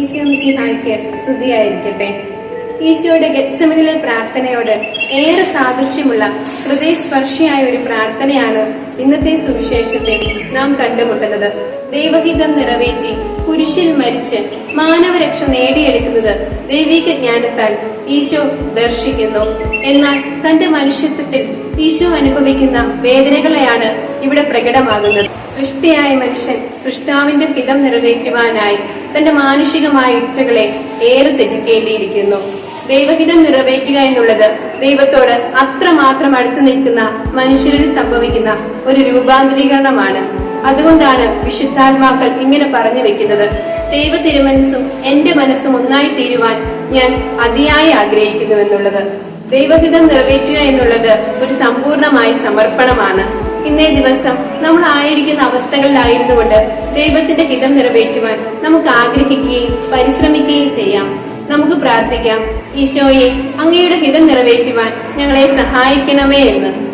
ഈശോ മിശിഹായ്ക്ക് സ്തുതിയായിരിക്കട്ടെ. ഈശോയുടെ ഗത്സമനിലെ പ്രാർത്ഥനയോട് ഏറെ സാദൃശ്യമുള്ള ഹൃദയസ്പർശിയായ ഒരു പ്രാർത്ഥനയാണ് ഇന്നത്തെ സുവിശേഷത്തെ നാം കണ്ടുമുട്ടുന്നത്. ദൈവഹിതം നിറവേറ്റി കുരിശിൽ മരിച്ച് മാനവരക്ഷ നേടിയെടുക്കുന്നത് ദൈവിക ജ്ഞാനത്താൽ ഈശോ ദർശിക്കുന്നു. എന്നാൽ തന്റെ മനുഷ്യത്വത്തിൽ ഈശോ അനുഭവിക്കുന്ന വേദനകളെയാണ് ഇവിടെ പ്രകടമാകുന്നത്. സൃഷ്ടിയായ മനുഷ്യൻ സൃഷ്ടാവിന്റെ ഹിതം നിറവേറ്റുവാനായി തന്റെ മാനുഷികമായ ഇച്ഛകളെ ഏറെ ത്യജിക്കേണ്ടിയിരിക്കുന്നു. ദൈവഹിതം നിറവേറ്റുക എന്നുള്ളത് ദൈവത്തോട് അത്രമാത്രം അടുത്തു നിൽക്കുന്ന മനുഷ്യരിൽ സംഭവിക്കുന്ന ഒരു രൂപാന്തരീകരണമാണ്. അതുകൊണ്ടാണ് വിശുദ്ധാത്മാക്കൾ ഇങ്ങനെ പറഞ്ഞു വെക്കുന്നത്. ദൈവ തിരുമനസ്സും എന്റെ മനസ്സും ഒന്നായി തീരുവാൻ ഞാൻ അതിയായി ആഗ്രഹിക്കുന്നു എന്നുള്ളത് ദൈവഹിതം നിറവേറ്റുക എന്നുള്ളത് ഒരു സമ്പൂർണമായ സമർപ്പണമാണ്. ഇന്നേ ദിവസം നമ്മൾ ആയിരിക്കുന്ന അവസ്ഥകളിലായിരുന്നു കൊണ്ട് ദൈവത്തിന്റെ ഹിതം നിറവേറ്റുവാൻ നമുക്ക് ആഗ്രഹിക്കുകയും പരിശ്രമിക്കുകയും ചെയ്യാം. നമുക്ക് പ്രാർത്ഥിക്കാം. ഈശോയെ അങ്ങയുടെ ഹിതം നിറവേറ്റുവാൻ ഞങ്ങളെ സഹായിക്കണമേ എന്ന്.